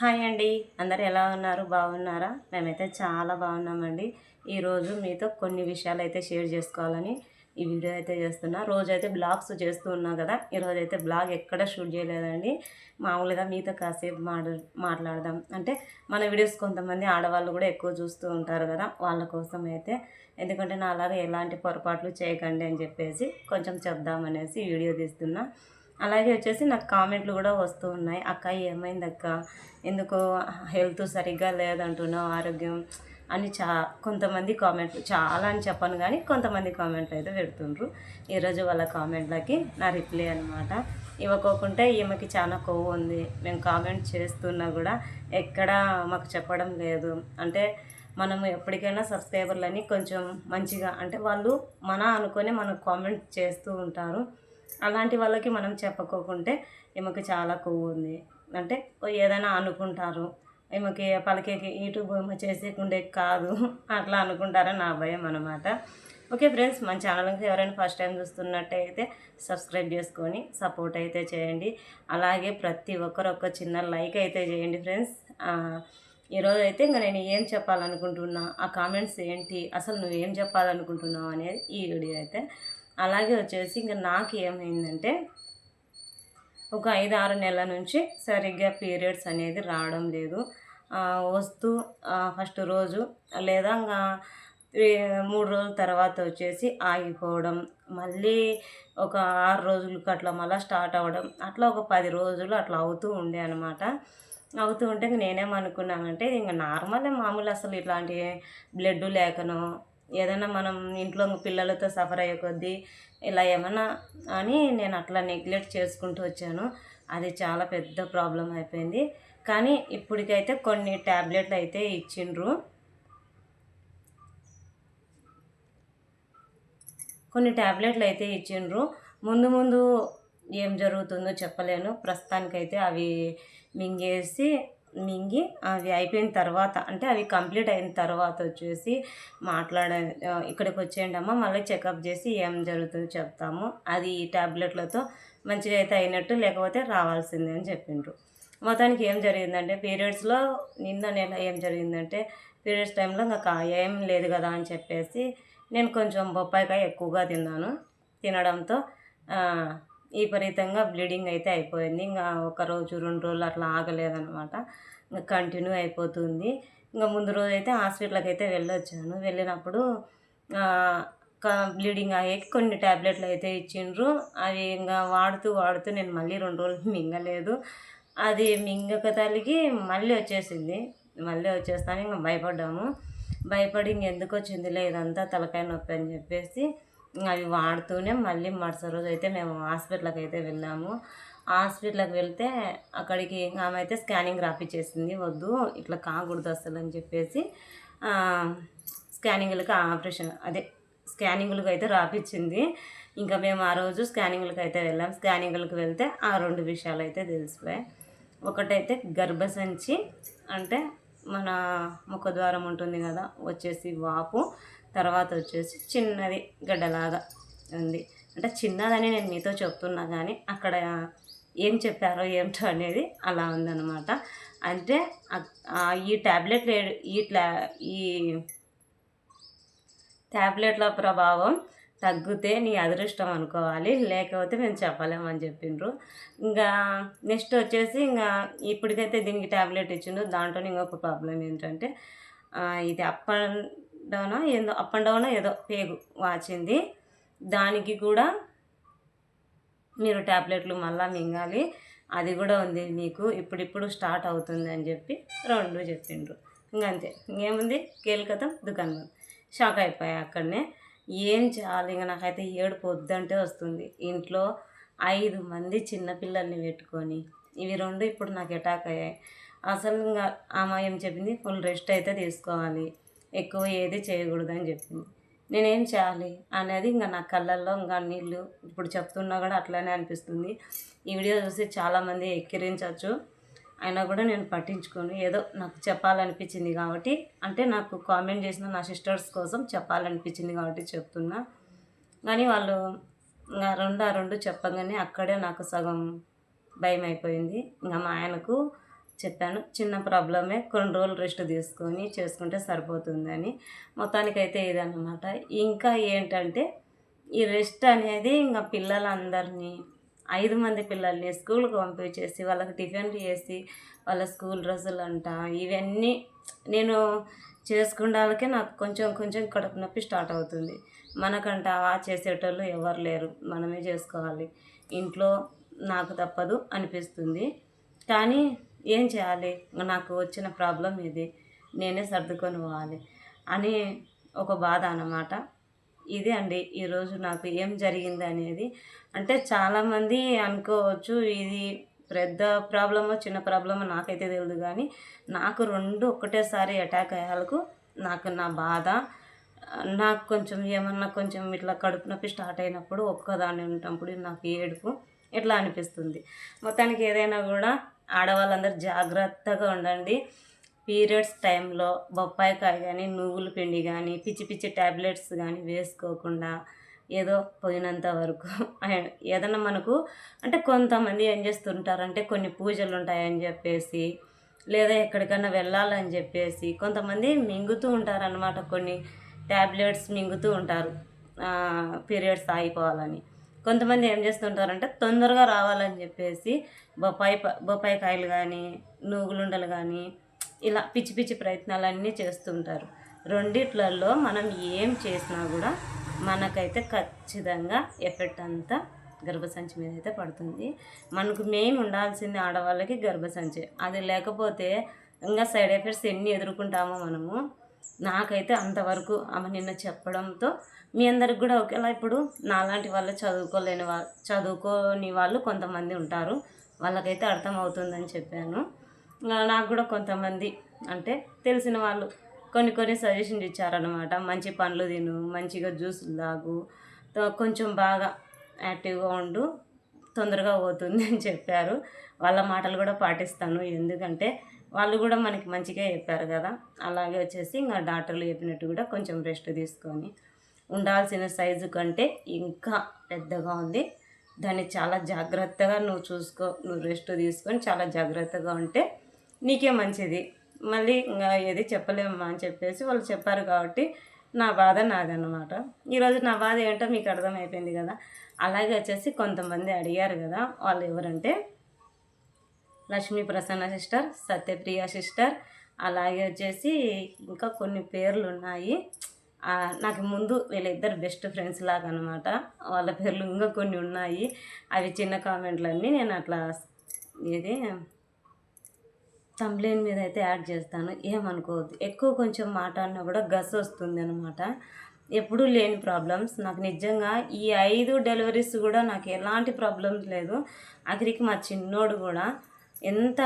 Hi అండి. అందరు ఎలా ఉన్నారు? బాగున్నారా? మేమైతే చాలా బాగున్నామండి. ఈరోజు మీతో కొన్ని విషయాలు అయితే షేర్ చేసుకోవాలని ఈ వీడియో అయితే చేస్తున్నా. రోజైతే బ్లాగ్స్ చేస్తూ ఉన్నా కదా. ఈరోజు అయితే బ్లాగ్ ఎక్కడ షూట్ చేయలేదండి. మామూలుగా మీతో కాసేపు మాట్లా మాట్లాడదాం. అంటే మన వీడియోస్ కొంతమంది ఆడవాళ్ళు కూడా ఎక్కువ చూస్తూ ఉంటారు కదా. వాళ్ళ కోసం అయితే. ఎందుకంటే నా అలాగే ఎలాంటి పొరపాట్లు చేయకండి అని చెప్పేసి కొంచెం చెప్దామనేసి వీడియో తీస్తున్నా. అలాగే వచ్చేసి నాకు కామెంట్లు కూడా వస్తూ ఉన్నాయి. అక్క ఏమైంది అక్క ఎందుకో హెల్త్ సరిగ్గా లేదంటున్నావు? ఆరోగ్యం అని చా కొంతమంది కామెంట్లు చాలా అని చెప్పను కానీ కొంతమంది కామెంట్లు అయితే పెడుతుండ్రు. ఈరోజు వాళ్ళ కామెంట్లకి నా రిప్లై అనమాట ఇవ్వకోకుంటే ఈమెకి చాలా కొవ్వు ఉంది. మేము కామెంట్ చేస్తున్నా కూడా ఎక్కడా మాకు చెప్పడం లేదు. అంటే మనం ఎప్పటికైనా సబ్స్క్రైబర్లని కొంచెం మంచిగా అంటే వాళ్ళు మన అనుకొని మనకు కామెంట్ చేస్తూ ఉంటారు. అలాంటి వాళ్ళకి మనం చెప్పుకోకుంటే ఈమెకి చాలా కొవ్వు ఉంది అంటే ఏదైనా అనుకుంటారు ఈమెకి పలికేకి యూట్యూబ్ చేసేకుండే కాదు అట్లా అనుకుంటారని నా భయం అనమాట ఓకే ఫ్రెండ్స్ మన ఛానల్కి ఎవరైనా ఫస్ట్ టైం చూస్తున్నట్టయితే సబ్స్క్రైబ్ చేసుకొని సపోర్ట్ అయితే చేయండి. అలాగే ప్రతి ఒక్కరు ఒక చిన్న లైక్ అయితే చేయండి ఫ్రెండ్స్. ఈరోజు అయితే ఇంకా నేను ఏం చెప్పాలనుకుంటున్నా ఆ కామెంట్స్ ఏంటి అసలు నువ్వు ఏం చెప్పాలనుకుంటున్నావు అనేది ఈ వీడియో అయితే అలాగే వచ్చేసి ఇంకా నాకు ఏమైందంటే ఒక ఐదు ఆరు నెలల నుంచి సరిగ్గా పీరియడ్స్ అనేది రావడం లేదు. వస్తూ ఫస్ట్ రోజు లేదా ఇంకా మూడు రోజుల తర్వాత వచ్చేసి ఆగిపోవడం మళ్ళీ ఒక ఆరు రోజులకి అట్లా మళ్ళీ స్టార్ట్ అవ్వడం అట్లా ఒక పది రోజులు అట్లా అవుతూ ఉండే అనమాట అవుతూ ఉంటే నేనేమనుకున్నానంటే ఇంకా నార్మల్ మామూలు అసలు ఇట్లాంటి బ్లడ్ లేకనో ఏదైనా మనం ఇంట్లో పిల్లలతో సఫర్ అయ్యే కొద్దీ ఇలా ఏమన్నా అని నేను అట్లా నెగ్లెక్ట్ చేసుకుంటూ వచ్చాను. అది చాలా పెద్ద ప్రాబ్లం అయిపోయింది. కానీ ఇప్పటికైతే కొన్ని ట్యాబ్లెట్లు అయితే ఇచ్చిండ్రు. కొన్ని ట్యాబ్లెట్లు అయితే ఇచ్చిండ్రు. ముందు ముందు ఏం జరుగుతుందో చెప్పలేను. ప్రస్తుతానికైతే అవి మింగేసి మింగి అవి అయిపోయిన తర్వాత అంటే అవి కంప్లీట్ అయిన తర్వాత వచ్చేసి మాట్లాడ ఇక్కడికి వచ్చేయండి అమ్మ మళ్ళీ చెకప్ చేసి ఏం జరుగుతుందో చెప్తాము. అది ఈ ట్యాబ్లెట్లతో మంచిగా అయితే అయినట్టు లేకపోతే రావాల్సిందే అని చెప్పిండ్రు. మొత్తానికి ఏం జరిగిందంటే పీరియడ్స్లో నిన్న నెల ఏం జరిగిందంటే పీరియడ్స్ టైంలో ఇంకా ఏం లేదు కదా అని చెప్పేసి నేను కొంచెం బొప్పాయికాయ ఎక్కువగా తిన్నాను. తినడంతో విపరీతంగా బ్లీడింగ్ అయితే అయిపోయింది. ఇంకా ఒక రోజు రెండు రోజులు అట్లా ఆగలేదనమాట ఇంకా కంటిన్యూ అయిపోతుంది. ఇంకా ముందు రోజు అయితే హాస్పిటల్కి అయితే వెళ్ళొచ్చాను. వెళ్ళినప్పుడు బ్లీడింగ్ అయ్యాక కొన్ని ట్యాబ్లెట్లు అయితే ఇచ్చిండ్రు. అవి ఇంకా వాడుతూ వాడుతూ నేను మళ్ళీ రెండు రోజులు మింగలేదు. అది మింగక తల్లికి మళ్ళీ వచ్చేసింది. మళ్ళీ వచ్చేస్తాను. ఇంకా భయపడ్డాము. భయపడి ఇంకెందుకు వచ్చిందిలే ఇదంతా తలకాయ నొప్పి అని చెప్పేసి అవి వాడుతూనే మళ్ళీ మరుసటి రోజు అయితే మేము హాస్పిటల్కి అయితే వెళ్ళాము. హాస్పిటల్కి వెళ్తే అక్కడికి ఆమె అయితే స్కానింగ్ రాపిచ్చేసింది వద్దు ఇట్లా కాకూడదు అసలు అని చెప్పేసి స్కానింగ్లకు ఆపరేషన్ అదే స్కానింగ్లకు అయితే రాపిచ్చింది. ఇంకా మేము ఆ రోజు స్కానింగ్లకు అయితే వెళ్ళాం. స్కానింగ్లకు వెళ్తే ఆ రెండు విషయాలు అయితే తెలిసిపోయాయి. ఒకటైతే గర్భసంచి అంటే మన ముఖద్వారం ఉంటుంది కదా వచ్చేసి వాపు. తర్వాత వచ్చేసి చిన్నది గడ్డలాగా ఉంది. అంటే చిన్నదని నేను మీతో చెప్తున్నా కానీ అక్కడ ఏం చెప్పారో ఏమిటో అనేది అలా ఉందన్నమాట. అంటే ఈ ట్యాబ్లెట్ ఈ ట్లా ఈ ట్యాబ్లెట్ల ప్రభావం తగ్గితే నీ అదృష్టం అనుకోవాలి. లేకపోతే మేము చెప్పలేమని చెప్పిండ్రు ఇంకా నెక్స్ట్ వచ్చేసి ఇంకా ఇప్పటికైతే దీనికి ట్యాబ్లెట్ ఇచ్చిండు. దాంట్లో ఇంకొక ప్రాబ్లం ఏంటంటే ఇది అప్ప డౌన్ ఏదో అప్ అండ్ డౌన్ ఏదో పేగు వాచింది. దానికి కూడా మీరు ట్యాబ్లెట్లు మళ్ళీ మింగాలి. అది కూడా ఉంది మీకు. ఇప్పుడిప్పుడు స్టార్ట్ అవుతుంది అని చెప్పి రెండు చెప్పిండ్రు. ఇంకంతే. ఇంకేముంది? కేలికతం దుకాణం. షాక్ అయిపోయా అక్కడనే. ఏం చేయాలి? ఇంకా నాకైతే ఏడు పొద్దంటే వస్తుంది. ఇంట్లో ఐదు మంది చిన్నపిల్లల్ని పెట్టుకొని ఇవి రెండు ఇప్పుడు నాకు అటాక్ అయ్యాయి. అసలు ఇంకా ఆమె ఏం చెప్పింది? ఫుల్ రెస్ట్ అయితే తీసుకోవాలి. ఎక్కువ ఏది చేయకూడదు అని చెప్పింది. నేనేం చేయాలి? అనేది ఇంకా నా కళ్ళల్లో ఇంకా నీళ్ళు ఇప్పుడు చెప్తున్నా కూడా అట్లానే అనిపిస్తుంది. ఈ వీడియో చూసి చాలామంది ఎక్కిరించవచ్చు అయినా కూడా నేను పట్టించుకోను. ఏదో నాకు చెప్పాలనిపించింది కాబట్టి అంటే నాకు కామెంట్ చేసిన నా సిస్టర్స్ కోసం చెప్పాలనిపించింది కాబట్టి చెప్తున్నా. కానీ వాళ్ళు ఇంకా రెండు ఆ రెండు చెప్పగానే అక్కడే నాకు సగం భయం అయిపోయింది ఇంకా మా ఆయనకు చెప్పాను. చిన్న ప్రాబ్లమే. కొన్ని రోజులు రెస్ట్ తీసుకొని చేసుకుంటే సరిపోతుందని. మొత్తానికైతే ఇదన్నమాట. ఇంకా ఏంటంటే ఈ రెస్ట్ అనేది ఇంకా పిల్లలందరినీ ఐదు మంది పిల్లల్ని స్కూల్కి పంపించేసి వాళ్ళకి టిఫిన్లు చేసి వాళ్ళ స్కూల్ డ్రెస్సులు అంట ఇవన్నీ నేను చేసుకుండాలకే నాకు కొంచెం కొంచెం కడుపు నొప్పి స్టార్ట్ అవుతుంది. మనకంట ఆ చేసేటోళ్ళు ఎవరు లేరు. మనమే చేసుకోవాలి. ఇంట్లో నాకు తప్పదు అనిపిస్తుంది. కానీ ఏం చేయాలి? నాకు వచ్చిన ప్రాబ్లం ఇది. నేనే సర్దుకొని పోవాలి అని ఒక బాధ అన్నమాట. ఇది అండి. ఈరోజు నాకు ఏం జరిగింది అనేది. అంటే చాలామంది అనుకోవచ్చు ఇది పెద్ద ప్రాబ్లమో చిన్న ప్రాబ్లమో నాకైతే తెలియదు కానీ నాకు రెండు ఒకటేసారి అటాక్ అయ్యాలకు నాకు నా బాధ నాకు కొంచెం ఏమన్నా కొంచెం ఇట్లా కడుపు నొప్పి స్టార్ట్ అయినప్పుడు ఒక్కదాన్ని ఉన్నప్పుడు నాకు ఏడుపు ఇట్లా అనిపిస్తుంది. మొత్తానికి ఏదైనా కూడా ఆడవాళ్ళందరూ జాగ్రత్తగా ఉండండి. పీరియడ్స్ టైంలో బొప్పాయికాయ కానీ నువ్వుల పిండి కానీ పిచ్చి పిచ్చి ట్యాబ్లెట్స్ కానీ వేసుకోకుండా ఏదో పోయినంత వరకు ఏదన్నా మనకు అంటే కొంతమంది ఏం చేస్తుంటారంటే కొన్ని పూజలు ఉంటాయని చెప్పేసి లేదా ఎక్కడికైనా వెళ్ళాలని చెప్పేసి కొంతమంది మింగుతూ ఉంటారనమాట కొన్ని ట్యాబ్లెట్స్ మింగుతూ ఉంటారు. పీరియడ్స్ ఆగిపోవాలని. కొంతమంది ఏం చేస్తుంటారంటే తొందరగా రావాలని చెప్పేసి బొప్పాయి బొప్పాయి కాయలు కానీ నూగులుండలు కానీ ఇలా పిచ్చి పిచ్చి ప్రయత్నాలన్నీ చేస్తుంటారు. రెండిట్లలో మనం ఏం చేసినా కూడా మనకైతే ఖచ్చితంగా ఎఫెక్ట్ అంతా గర్భసంచి మీద అయితే పడుతుంది. మనకు మెయిన్ ఉండాల్సింది ఆడవాళ్ళకి గర్భసంచి. అది లేకపోతే ఇంకా సైడ్ ఎఫెక్ట్స్ ఎన్ని ఎదుర్కొంటామో మనము నాకైతే అంతవరకు ఆమె నిన్న చెప్పడంతో మీ అందరికి కూడా ఒకేలా ఇప్పుడు నాలాంటి వాళ్ళు చదువుకోలేని వాళ్ళు చదువుకోని వాళ్ళు కొంతమంది ఉంటారు. వాళ్ళకైతే అర్థమవుతుందని చెప్పాను. నాకు కూడా కొంతమంది అంటే తెలిసిన వాళ్ళు కొన్ని కొన్ని సజెషన్స్ ఇచ్చారనమాట మంచి పండ్లు తిను మంచిగా జ్యూసులు తాగు కొంచెం బాగా యాక్టివ్గా ఉండు తొందరగా పోతుంది అని చెప్పారు. వాళ్ళ మాటలు కూడా పాటిస్తాను. ఎందుకంటే వాళ్ళు కూడా మనకి మంచిగా చెప్పారు కదా. అలాగే వచ్చేసి ఇంకా డాక్టర్లు చెప్పినట్టు కూడా కొంచెం రెస్ట్ తీసుకొని ఉండాల్సిన సైజు కంటే ఇంకా పెద్దగా ఉంది. దాన్ని చాలా జాగ్రత్తగా నువ్వు చూసుకో నువ్వు రెస్ట్ తీసుకొని చాలా జాగ్రత్తగా ఉంటే నీకే మంచిది. మళ్ళీ ఇంకా ఏది చెప్పలేమా అని చెప్పేసి వాళ్ళు చెప్పారు కాబట్టి నా బాధ నాదన్నమాట. ఈరోజు నా బాధ ఏంటో మీకు అర్థమైపోయింది కదా. అలాగే వచ్చేసి కొంతమంది అడిగారు కదా వాళ్ళు ఎవరంటే లక్ష్మీ ప్రసన్న సిస్టర్ సత్యప్రియ సిస్టర్. అలాగే వచ్చేసి ఇంకా కొన్ని పేర్లు ఉన్నాయి నాకు ముందు వీళ్ళిద్దరు బెస్ట్ ఫ్రెండ్స్ లాగా అనమాట వాళ్ళ పేర్లు ఇంకా కొన్ని ఉన్నాయి. అవి చిన్న కామెంట్లన్నీ నేను అట్లా ఇది కంప్లైంట్ మీద అయితే యాడ్ చేస్తాను. ఏమనుకోవద్దు. ఎక్కువ కొంచెం మాట్లాడినా కూడా గస్ వస్తుంది అనమాట ఎప్పుడూ లేని ప్రాబ్లమ్స్ నాకు నిజంగా ఈ ఐదు డెలివరీస్ కూడా నాకు ఎలాంటి ప్రాబ్లమ్స్ లేదు. ఆఖరికి మా చిన్నోడు కూడా ఎంత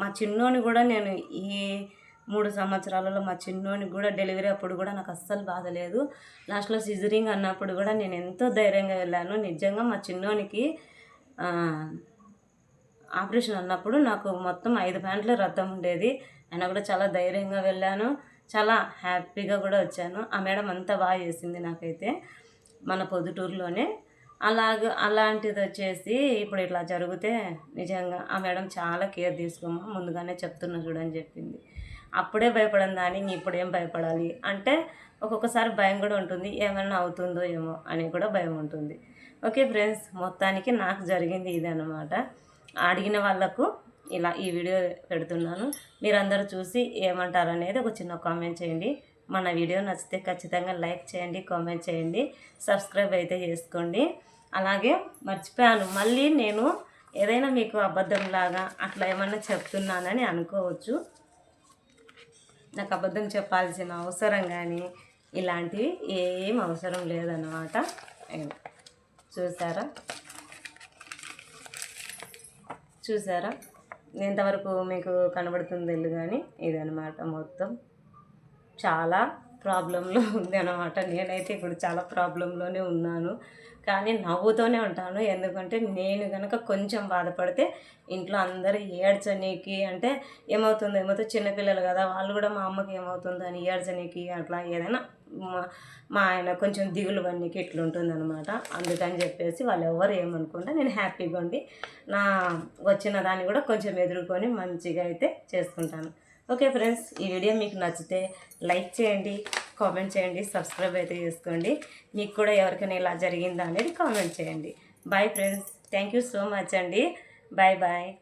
మా చిన్నోని కూడా నేను ఈ మూడు సంవత్సరాలలో మా చిన్నోని కూడా డెలివరీ అప్పుడు కూడా నాకు అస్సలు బాధ లేదు. లాస్ట్లో సిజరింగ్ అన్నప్పుడు కూడా నేను ఎంతో ధైర్యంగా వెళ్ళాను. నిజంగా మా చిన్నోనికి ఆపరేషన్ అన్నప్పుడు నాకు మొత్తం ఐదు ప్యాంట్లు రద్దం ఉండేది. అయినా కూడా చాలా ధైర్యంగా వెళ్ళాను. చాలా హ్యాపీగా కూడా వచ్చాను. ఆ మేడం అంతా బాగా చేసింది నాకైతే మన పొద్దుటూరులోనే. అలాగ అలాంటిది వచ్చేసి ఇప్పుడు ఇట్లా జరిగితే నిజంగా ఆ మేడం చాలా కేర్ తీసుకోమా ముందుగానే చెప్తున్నా చూడని చెప్పింది. అప్పుడే భయపడని దాన్ని ఇప్పుడేం ఇప్పుడు ఏం భయపడాలి? అంటే ఒక్కొక్కసారి భయం కూడా ఉంటుంది ఏమైనా అవుతుందో ఏమో అని కూడా భయం ఉంటుంది. ఓకే ఫ్రెండ్స్ మొత్తానికి నాకు జరిగింది ఇది అడిగిన వాళ్ళకు ఇలా ఈ వీడియో పెడుతున్నాను. మీరందరూ చూసి ఏమంటారు అనేది ఒక చిన్న కామెంట్ చేయండి. మన వీడియో నచ్చితే ఖచ్చితంగా లైక్ చేయండి కామెంట్ చేయండి. సబ్స్క్రైబ్ అయితే చేసుకోండి. అలాగే మర్చిపోయాను. మళ్ళీ నేను ఏదైనా మీకు అబద్ధంలాగా అట్లా ఏమన్నా చెప్తున్నానని అనుకోవచ్చు. నాకు అబద్ధం చెప్పాల్సిన అవసరం కానీ ఇలాంటివి ఏం అవసరం లేదన్నమాట. చూసారా? చూసారా? ఎంతవరకు మీకు కనబడుతుంది కానీ ఇదనమాట మొత్తం. చాలా ప్రాబ్లంలో ఉంది అనమాట నేనైతే ఇప్పుడు చాలా ప్రాబ్లంలోనే ఉన్నాను. కానీ నవ్వుతూనే ఉంటాను. ఎందుకంటే నేను కనుక కొంచెం బాధపడితే ఇంట్లో అందరూ ఏడ్చనీకి అంటే ఏమవుతుందో? ఏమవుతుందో? చిన్నపిల్లలు కదా వాళ్ళు కూడా మా అమ్మకి ఏమవుతుందో అని ఏడ్చనీకి అట్లా ఏదైనా మా మా ఆయన కొంచెం దిగులు వన్నీకి ఇట్లుంటుంది అనమాట అందుకని చెప్పేసి వాళ్ళు ఎవరు ఏమనుకుంటా నేను హ్యాపీగా ఉండి నా వచ్చిన దాన్ని కూడా కొంచెం ఎదుర్కొని మంచిగా అయితే చేసుకుంటాను. ఓకే ఫ్రెండ్స్ ఈ వీడియో మీకు నచ్చితే లైక్ చేయండి కామెంట్ చేయండి సబ్స్క్రైబ్ అయితే చేసుకోండి. మీకు కూడా ఎవరికైనా ఇలా జరిగిందా అనేది కామెంట్ చేయండి. Bye friends thank you so much అండి. Bye bye